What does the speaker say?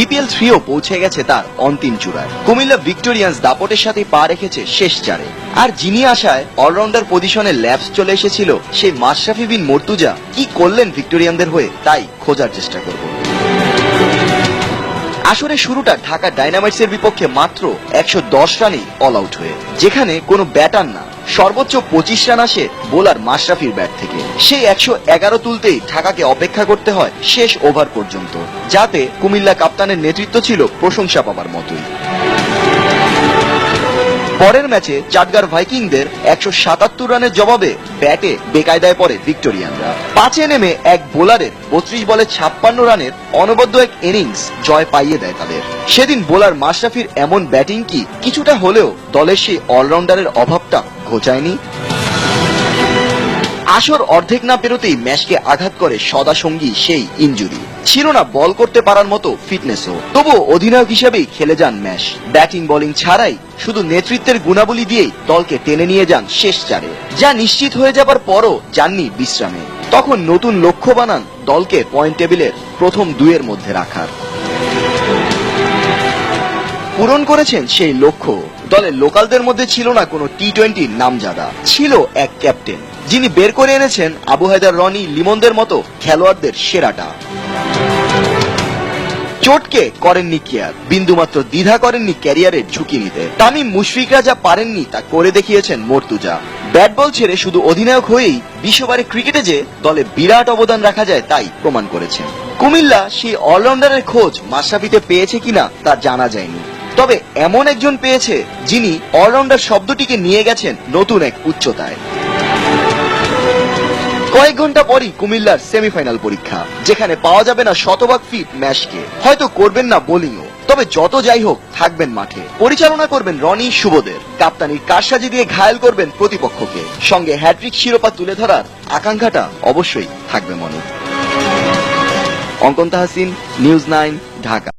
BPL থ্রিও পৌঁছে গেছে তার অন্তিম চূড়ায়। কুমিল্লা ভিক্টোরিয়ান্স দাপটের সাথে পা রেখেছে শেষ চারে। আর যিনি আসায় অলরাউন্ডার পজিশনে ল্যাবস চলে এসেছিল সেই মাশরাফি বিন মর্তুজা কি করলেন ভিক্টোরিয়ানদের হয়ে, তাই খোঁজার চেষ্টা করব। আসরের শুরুটা ঢাকা ডাইনামাইটসের বিপক্ষে মাত্র একশো দশ রানেই অল আউট হয়ে। যেখানে কোনো ব্যাটার না, সর্বোচ্চ পঁচিশ রান আসে বোলার মাশরাফির ব্যাট থেকে। সেই একশো এগারো তুলতেই ঢাকাকে অপেক্ষা করতে হয় শেষ ওভার পর্যন্ত, যাতে কুমিল্লা কাপ্তানের নেতৃত্ব ছিল প্রশংসা পাবার মতোই। পরের ম্যাচে চাটগার ভাইকিংদের একশো সাতাত্তর রানের জবাবে ব্যাটে বেকায়দায় পড়ে ভিক্টোরিয়ানরা। পাঁচে নেমে এক বোলারের বত্রিশ বলে ছাপ্পান্ন রানের অনবদ্য এক ইনিংস জয় পাইয়ে দেয় তাদের। সেদিন বোলার মাশরাফির এমন ব্যাটিং কি কিছুটা হলেও দলের সেই অলরাউন্ডারের অভাবটা ঘোচায়নি। আসর অর্ধেক না পেরোতেই ম্যাচকে আঘাত করে সদা সঙ্গী সেই ইনজুরি। ছিল না বল করতে পারার মতো ফিটনেসও। তবু অধিনায়ক হিসেবেই খেলে যান ম্যাচ। ব্যাটিং বোলিং ছাড়াই শুধু নেতৃত্বের গুণাবলী দিয়েই দলকে টেনে নিয়ে যান শেষ চারে। যা নিশ্চিত হয়ে যাবার পরও যাননি বিশ্রামে। তখন নতুন লক্ষ্য বানান দলকে পয়েন্ট টেবিলের প্রথম দুয়ের মধ্যে রাখার। পূরণ করেছেন সেই লক্ষ্য। দলের লোকালদের মধ্যে ছিল না কোনো টি টোয়েন্টির নামজাদা। ছিল এক ক্যাপ্টেন, যিনি বের করে এনেছেন আবু হায়দার রনি লিমনদের মতো খেলোয়াড়দের সেরাটা। চোটকে করেননি কেয়ার, বিন্দুমাত্র দ্বিধা করেননি ক্যারিয়ারের ঝুঁকি নিতে। তামিম মুশফিকরা যা পারেননি তা করে দেখিয়েছেন মর্তুজা। ব্যাট বল ছেড়ে শুধু অধিনায়ক হয়েই বিশ্ববারে ক্রিকেটে যে দলে বিরাট অবদান রাখা যায় তাই প্রমাণ করেছেন। কুমিল্লা সেই অলরাউন্ডারের খোঁজ মাশরাফিতে পেয়েছে কিনা তা জানা যায়নি। তবে এমন একজন পেয়েছে যিনি অলরাউন্ডার শব্দটিকে নিয়ে গেছেন নতুন এক উচ্চতায়। কয়েক ঘণ্টা পরই কুমিল্লার সেমিফাইনাল পরীক্ষা, যেখানে পাওয়া যাবে না শতভাগ ফিট ম্যাচকে। হয়তো করবেন না বোলিংও, তবে যত যাই হোক থাকবেন মাঠে। পরিচালনা করবেন রনি শুভদের কাপ্তানির কারসাজি দিয়ে ঘায়েল করবেন প্রতিপক্ষকে। সঙ্গে হ্যাট্রিক শিরোপা তুলে ধরার আকাঙ্ক্ষাটা অবশ্যই থাকবে মনে। অঙ্কন তাহাসিন, নিউজ নাইন, ঢাকা।